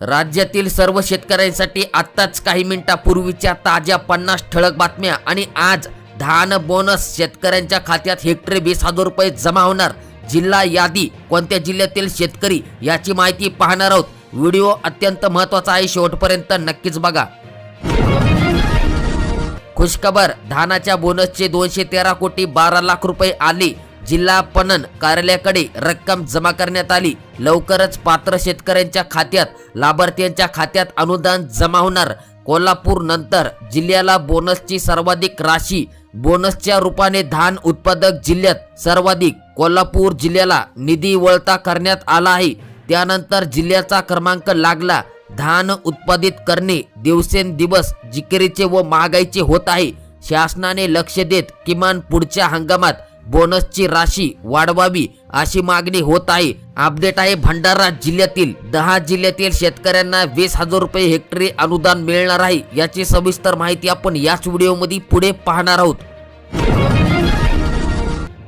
राज्यातील सर्व शेतकऱ्यांसाठी आत्ताच काही मिनिटापूर्वीच्या ताज्या पन्नास ठळक बातम्या आणि आज धान बोनस शेतकऱ्यांच्या खात्यात हेक्टरी वीस हजार रुपये जमा होणार. जिल्हा यादी कोणत्या जिल्ह्यातील शेतकरी याची माहिती पाहणार आहोत. व्हिडिओ अत्यंत महत्त्वाचा आहे शेवटपर्यंत नक्कीच बघा. खुशखबर धानाच्या बोनसचे दोनशे तेरा कोटी बारा लाख रुपये आले. जिल्हा पणन कार्यालयाकडे रक्कम जमा करण्यात आली. लवकरच पात्र शेतकऱ्यांच्या खात्यात लाभार्थ्यांच्या खात्यात अनुदान जमा होणार. कोल्हापूर नंतर जिल्ह्याला बोनसची सर्वाधिक राशी बोनसच्या रूपाने धान उत्पादक जिल्ह्यात सर्वाधिक कोल्हापूर जिल्ह्याला निधी वळता करण्यात आला आहे. त्यानंतर जिल्ह्याचा क्रमांक लागला. धान उत्पादित करणे दिवसेंदिवस जिकिरीचे व महागाईचे होत आहे. शासनाने लक्ष देत किमान पुढच्या हंगामात बोनसची राशी वाढवावी अशी मागणी होत आहे. अपडेट आहे भंडारा जिल्ह्यातील. दहा जिल्ह्यातील शेतकऱ्यांना वीस हजार रुपये हेक्टरी अनुदान मिळणार आहे. याची सविस्तर माहिती आपण याच व्हिडिओमध्ये पुढे पाहणार आहोत.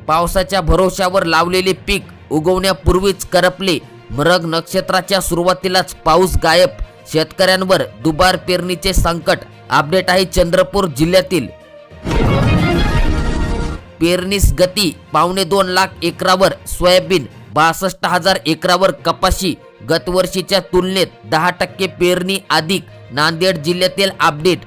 पावसाच्या भरोश्यावर लावलेले पीक उगवण्यापूर्वीच करपले. मृग नक्षत्राच्या सुरुवातीलाच पाऊस गायब. शेतकऱ्यांवर दुबार पेरणीचे संकट. अपडेट आहे चंद्रपूर जिल्ह्यातील. पेरणीस गती पावणे दोन लाख एकरावर सोयाबीन बासष्ट हजार एकरावर कपाशी. गतवर्षीच्या तुलनेत दहा टक्के पेरणी अधिक नांदेड जिल्ह्यातील अपडेट.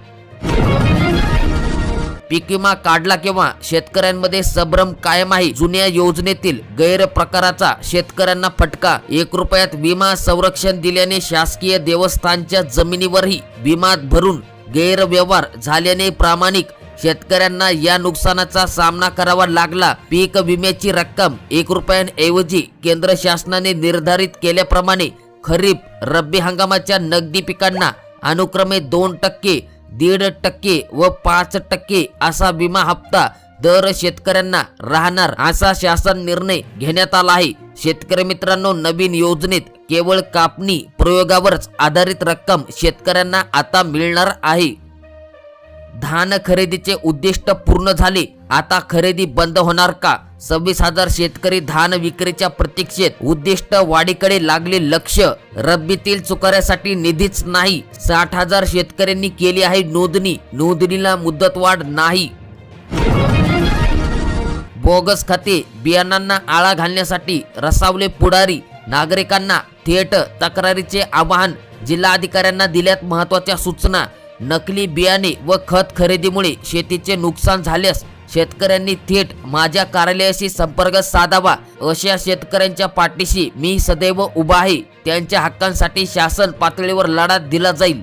पीक विमा काढला केव्हा? शेतकऱ्यांमध्ये संभ्रम कायम आहे. जुन्या योजनेतील गैरप्रकाराचा शेतकऱ्यांना फटका. एक रुपयात विमा संरक्षण दिल्याने शासकीय देवस्थानच्या जमिनीवरही विमा भरून गैरव्यवहार झाल्याने प्रामाणिक शेतकऱ्यांना या नुकसानाचा सामना करावा लागला. पीक विम्याची रक्कम एक रुपयांऐवजी केंद्र शासनाने निर्धारित केल्याप्रमाणे खरीप रब्बी हंगामाच्या नगदी पिकांना अनुक्रमे दोन टक्के दीड टक्के व पाच टक्के असा विमा हप्ता दर शेतकऱ्यांना राहणार असा शासन निर्णय घेण्यात आला आहे. शेतकरी मित्रांनो नवीन योजनेत केवळ कापणी प्रयोगावरच आधारित रक्कम शेतकऱ्यांना आता मिळणार आहे. धान खरेदीचे उद्दिष्ट पूर्ण झाले. आता खरेदी बंद होणार का? सव्वीस हजार शेतकरी धान विक्रीच्या प्रतीक्षेत उद्दिष्ट वाढीकडे लागले लक्ष. रब्बीतील चुकाऱ्यासाठी निधीच नाही. साठ हजार शेतकऱ्यांनी केली आहे नोंदणी. नोंदणीला मुदतवाढ नाही. बोगस खाते बियाणांना आळा घालण्यासाठी रसावले पुढारी. नागरिकांना थेट तक्रारीचे आवाहन जिल्हाधिकाऱ्यांना दिल्यात महत्त्वाच्या सूचना. नकली बियाणे व खत खरेदीमुळे शेतीचे नुकसान झाल्यास शेतकऱ्यांनी थेट माझ्या कार्यालयाशी संपर्क साधावा अशा शेतकऱ्यांच्या पाठीशी मी सदैव उभा आहे. त्यांच्या हक्कांसाठी शासन पातळीवर लढा दिला जाईल.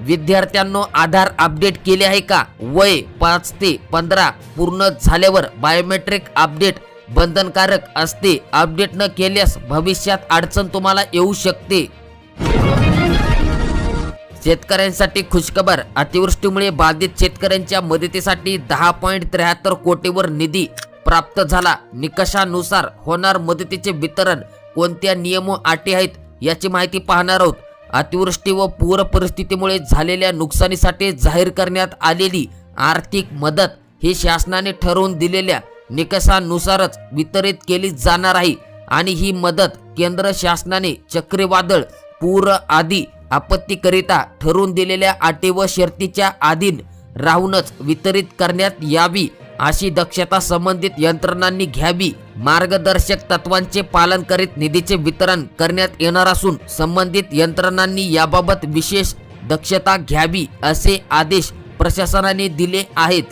विद्यार्थ्यांनो आधार अपडेट केले आहे का? वय पाच ते पंधरा पूर्ण झाल्यावर बायोमेट्रिक अपडेट बंधनकारक असते. अपडेट न केल्यास भविष्यात अडचण तुम्हाला येऊ शकते. शेतकऱ्यांसाठी खुशखबर. अतिवृष्टीमुळे बाधित शेतकऱ्यांच्या मदतीसाठी दहा पॉईंट त्र्याहत्तर कोटीवर निधी प्राप्त झाला. निकषानुसार होणार मदतीचे वितरण कोणत्या नियम व अटी आहेत याची माहिती पाहणार आहोत. अतिवृष्टी व पूर परिस्थितीमुळे झालेल्या नुकसानीसाठी जाहीर करण्यात आलेली आर्थिक मदत ही शासनाने ठरवून दिलेल्या निकषानुसारच वितरित केली जाणार आहे आणि ही मदत केंद्र शासनाने चक्रीवादळ पूर आदी आपत्तीकरिता ठरवून दिलेल्या अटी व शर्तीच्या अधीन राहूनच वितरित करण्यात यावी अशी दक्षता संबंधित यंत्रणांनी घ्यावी. मार्गदर्शक तत्वांचे पालन करीत निधीचे वितरण करण्यात येणार असून संबंधित यंत्रणांनी याबाबत विशेष दक्षता घ्यावी असे आदेश प्रशासनाने दिले आहेत.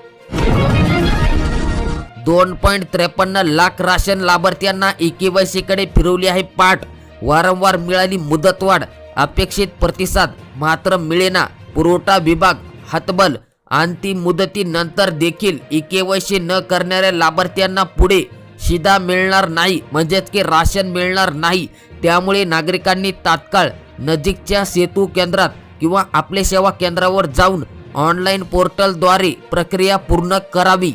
दोन पॉईंट त्रेपन्न लाख राशन लाभार्थ्यांना एकेवायसीकडे फिरवली आहे पाठ. वारंवार मिळाली मुदतवाढ. अपेक्षित प्रतिसाद मात्र मिळेना. पुरवठा विभाग हतबल अंतिम मुदतीनंतर देखील इकेवायसी न करणाऱ्या लाभार्थ्यांना पुढे शिधा मिळणार नाही. म्हणजेच की राशन मिळणार नाही. त्यामुळे नागरिकांनी तात्काळ नजीकच्या सेतू केंद्रात किंवा आपले सेवा केंद्रावर जाऊन ऑनलाईन पोर्टलद्वारे प्रक्रिया पूर्ण करावी.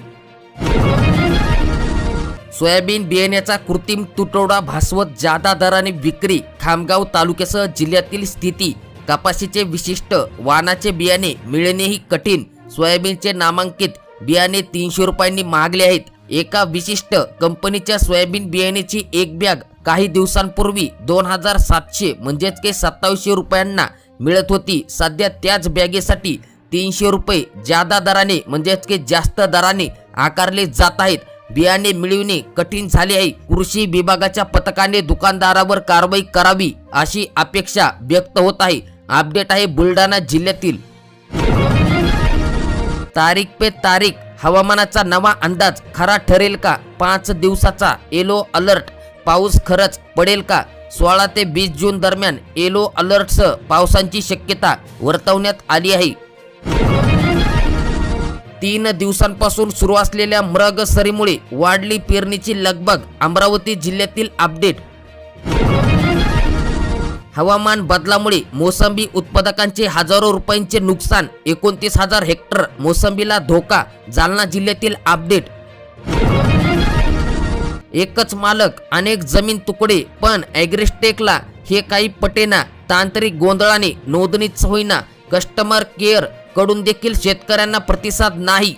सोयाबीन बियाण्याचा कृत्रिम तुटवडा भासवत जादा दराने विक्री खामगाव तालुक्यासह जिल्ह्यातील स्थिती कपाशीचे विशिष्ट वानाचे बियाणे मिळणेही कठीण सोयाबीनचे नामांकित बियाणे तीनशे रुपयांनी महागले आहेत. एका विशिष्ट कंपनीच्या सोयाबीन बियाण्याची एक बॅग काही दिवसांपूर्वी दोन हजार सातशे म्हणजेच की सत्तावीसशे रुपयांना मिळत होती. सध्या त्याच बॅगेसाठी तीनशे रुपये जादा दराने म्हणजेच की जास्त दराने आकारले जात आहेत. बियाणे मिळविणे कठीण झाले आहे. कृषी विभागाच्या पथकाने दुकानदारावर कारवाई करावी अशी अपेक्षा व्यक्त होत आहे. अपडेट आहे बुलढाणा जिल्ह्यातील. तारीख पे तारीख हवामानाचा नवा अंदाज खरा ठरेल का? पाच दिवसाचा येलो अलर्ट पाऊस खरंच पडेल का? सोळा ते वीस जून दरम्यान येलो अलर्टसह पावसांची शक्यता वर्तवण्यात आली आहे. तीन दिवसांपासून सुरू असलेल्या मृग सरीमुळे वाढली पेरणीची लगबग अमरावती जिल्ह्यातील अपडेट. हवामान बदलामुळे मोसंबी उत्पादकांचे हजारो रुपयांचे नुकसान एकोणतीस हजार हेक्टर मोसंबीला धोका जालना जिल्ह्यातील अपडेट. एकच मालक अनेक जमीन तुकडे पण ॲग्रिस्टेकला हे काही पटेना तांत्रिक गोंधळाने नोंदणीच होईना कस्टमर केअर कडून देखील शेतकऱ्यांना प्रतिसाद नाही.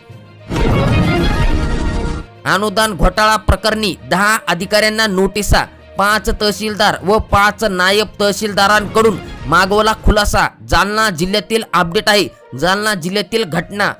अनुदान घोटाळा प्रकरणी दहा अधिकाऱ्यांना नोटिसा पाच तहसीलदार व पाच नायब तहसीलदारांकडून मागवला खुलासा. जालना जिल्ह्यातील अपडेट आहे. जालना जिल्ह्यातील घटना.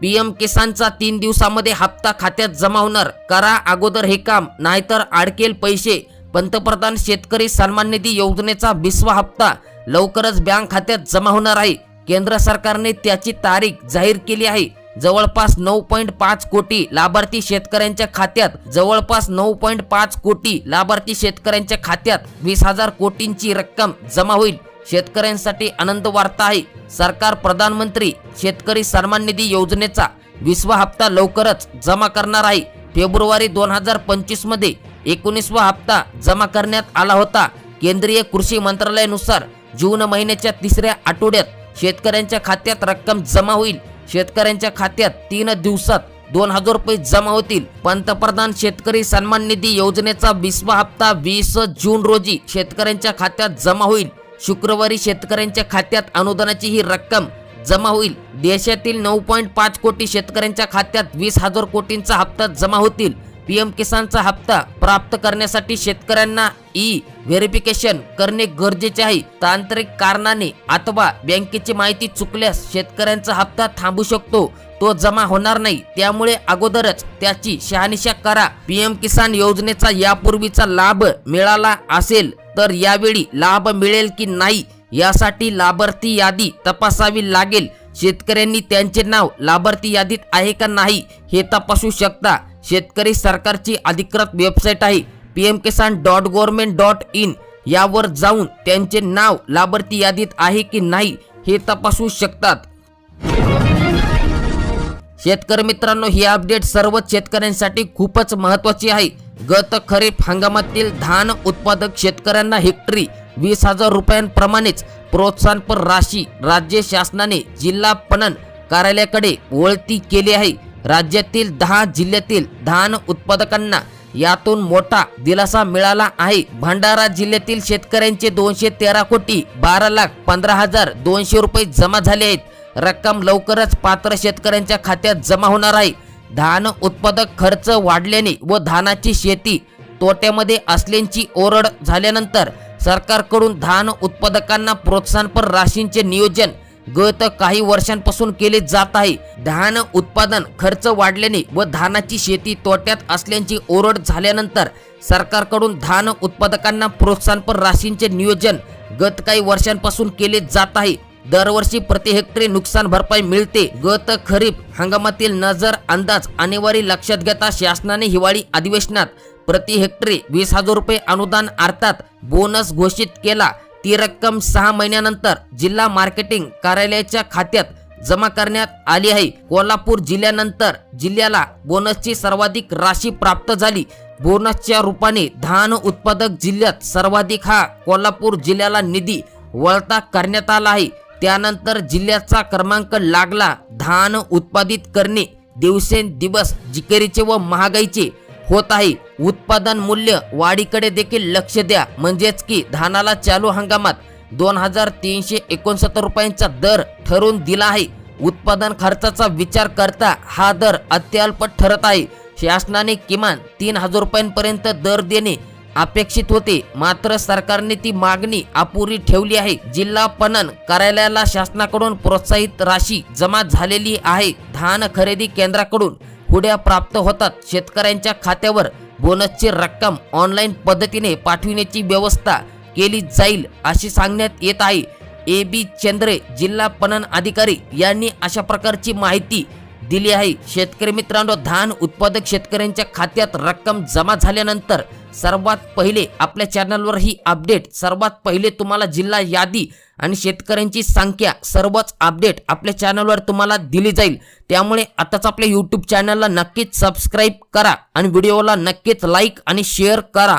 पीएम किसानचा तीन दिवसामध्ये हप्ता खात्यात जमा होणार. करा अगोदर हे काम नाहीतर अडकेल पैसे. पंतप्रधान शेतकरी सन्मान निधी योजनेचा विसवा हप्ता. लवकरच बँक खात्यात जमा होणार आहे. केंद्र सरकारने त्याची तारीख जाहीर केली आहे. जवळपास नऊ पॉईंट पाच कोटी लाभार्थी शेतकऱ्यांच्या खात्यात. जवळपास नऊ पॉईंट पाच कोटी लाभार्थी शेतकऱ्यांच्या खात्यात वीस हजार कोटींची रक्कम जमा होईल. शेतकऱ्यांसाठी आनंद वार्ता आहे. सरकार प्रधानमंत्री शेतकरी सन्मान निधी योजनेचा विसवा हप्ता लवकरच जमा करणार आहे. फेब्रुवारी दोन हजार पंचवीसमध्ये एकोणीसवा हप्ता जमा करण्यात आला होता. केंद्रीय कृषी मंत्रालयानुसार जून महिन्याच्या तिसऱ्या आठवड्यात शेतकऱ्यांच्या खात्यात रक्कम जमा होईल. शेतकऱ्यांच्या खात्यात तीन दिवसात दोन हजार रुपये जमा होतील. पंतप्रधान शेतकरी सन्मान निधी योजनेचा विसवा हप्ता वीस जून रोजी शेतकऱ्यांच्या खात्यात जमा होईल. शुक्रवारी शेतकऱ्यांच्या खात्यात अनुदानाची ही रक्कम जमा होईल. देशातील नऊ पॉईंट पाच कोटी शेतकऱ्यांच्या खात्यात वीस हजार कोटींचा हप्ता जमा होतील. पीएम किसानचा हप्ता प्राप्त करण्यासाठी शेतकऱ्यांना ई व्हेरिफिकेशन करणे गरजेचे आहे. तांत्रिक कारणाने अथवा बँकेची माहिती चुकल्यास शेतकऱ्यांचा हप्ता थांबू शकतो. तो जमा होणार नाही. त्यामुळे अगोदरच त्याची शहानिशा करा. पीएम किसान योजनेचा यापूर्वीचा लाभ मिळाला असेल तर यावेळी लाभ मिळेल की नाही यासाठी लाभार्थी यादी तपासावी लागेल. शेतकऱ्यांनी त्यांचे नाव लाभार्थी यादीत आहे का नाही हे तपासू शकता. शेतकरी सरकारची अधिकृत वेबसाईट आहे. P M Kisan dot government dot in. यावर जाऊन त्यांचे नाव लाभार्थी यादीत आहे की नाही हे तपासू शकतात. शेतकरी मित्रांनो ही अपडेट सर्व शेतकऱ्यांसाठी खूपच महत्वाची आहे. गत खरीप हंगामातील धान उत्पादक शेतकऱ्यांना हेक्टरी वीस हजार रुपयांप्रमाणेच प्रोत्साहनपर राशी राज्य शासनाने जिल्हा पणन कार्यालयाकडे वळती केली आहे. राज्यातील दहा जिल्ह्यातील धान उत्पादकांना यातून मोठा दिलासा मिळाला आहे. भंडारा जिल्ह्यातील शेतकऱ्यांचे दोनशे तेरा कोटी बारा लाख पंधरा हजार दोनशे रुपये जमा झाले आहेत. रक्कम लवकरच पात्र शेतकऱ्यांच्या खात्यात जमा होणार आहे. धान उत्पादक खर्च वाढल्याने व धानाची शेती तोट्यामध्ये असल्याची ओरड झाल्यानंतर सरकारकडून धान उत्पादकांना प्रोत्साहनपर राशींचे नियोजन गत काही वर्षांपासून केले जात आहे. धान उत्पादन खर्च वाढल्याने व धानाची शेती तोट्यात असल्याची ओरड झाल्यानंतर सरकारकडून धान उत्पादकांना प्रोत्साहनपर राशींचे नियोजन गत काही वर्षांपासून केले जात आहे. दरवर्षी प्रति हेक्टरी नुकसान भरपाई मिळते. गत खरीप हंगामातील नजर अंदाज आणेवारी लक्षात घेता शासनाने हिवाळी अधिवेशनात प्रति हेक्टरी वीस हजार रुपये अनुदान अर्थात बोनस घोषित केला. ती रक्कम सहा महिन्यानंतर जिल्हा मार्केटिंग कार्यालयाच्या खात्यात जमा करण्यात आली आहे. कोल्हापूर जिल्ह्यानंतर जिल्ह्याला बोनसची सर्वाधिक राशी प्राप्त झाली. बोनसच्या रूपाने धान उत्पादक जिल्ह्यात सर्वाधिक हा कोल्हापूर जिल्ह्याला निधी वळता करण्यात आला आहे. त्यानंतर जिल्ह्याचा क्रमांक लागला. धान उत्पादित करणे दिवसेंदिवस जिकेरीचे व महागाईचे होत आहे. उत्पादन मूल्य वाढीकडे देखील लक्ष द्या. म्हणजेच की धानाला चालू हंगामात दोन हजार तीनशे एकोणसत्तर रुपयांचा दर ठरवून दिला आहे. उत्पादन खर्चाचा विचार करता हा दर अत्यल्प ठरत आहे. शासनाने किमान तीन हजार रुपयांपर्यंत दर देणे अपेक्षित होते. मात्र सरकारने ती मागणी अपुरी ठेवली आहे. जिल्हा पणन कार्यालयाला शासनाकडून प्रोत्साहित राशी जमा झालेली आहे. धान खरेदी केंद्राकडून हुड्या प्राप्त होतात. शेतकऱ्यांच्या खात्यावर बोनसची रक्कम ऑनलाईन पद्धतीने पाठविण्याची व्यवस्था केली जाईल अशी सांगण्यात येत आहे. ए बी चंद्रे जिल्हा पणन अधिकारी यांनी अशा प्रकारची माहिती दिली आहे. शेतकरी मित्रांनो धान उत्पादक शेतकऱ्यांच्या खात्यात रक्कम जमा झाल्यानंतर सर्वात पहिले आपल्या चॅनलवर ही अपडेट सर्वात पहिले तुम्हाला जिल्हा यादी आणि शेतकऱ्यांची संख्या सर्वच अपडेट आपल्या चॅनलवर तुम्हाला दिली जाईल. त्यामुळे आताच आपल्या यूट्यूब चॅनलला नक्कीच सबस्क्राईब करा आणि व्हिडिओला नक्कीच लाईक आणि शेअर करा.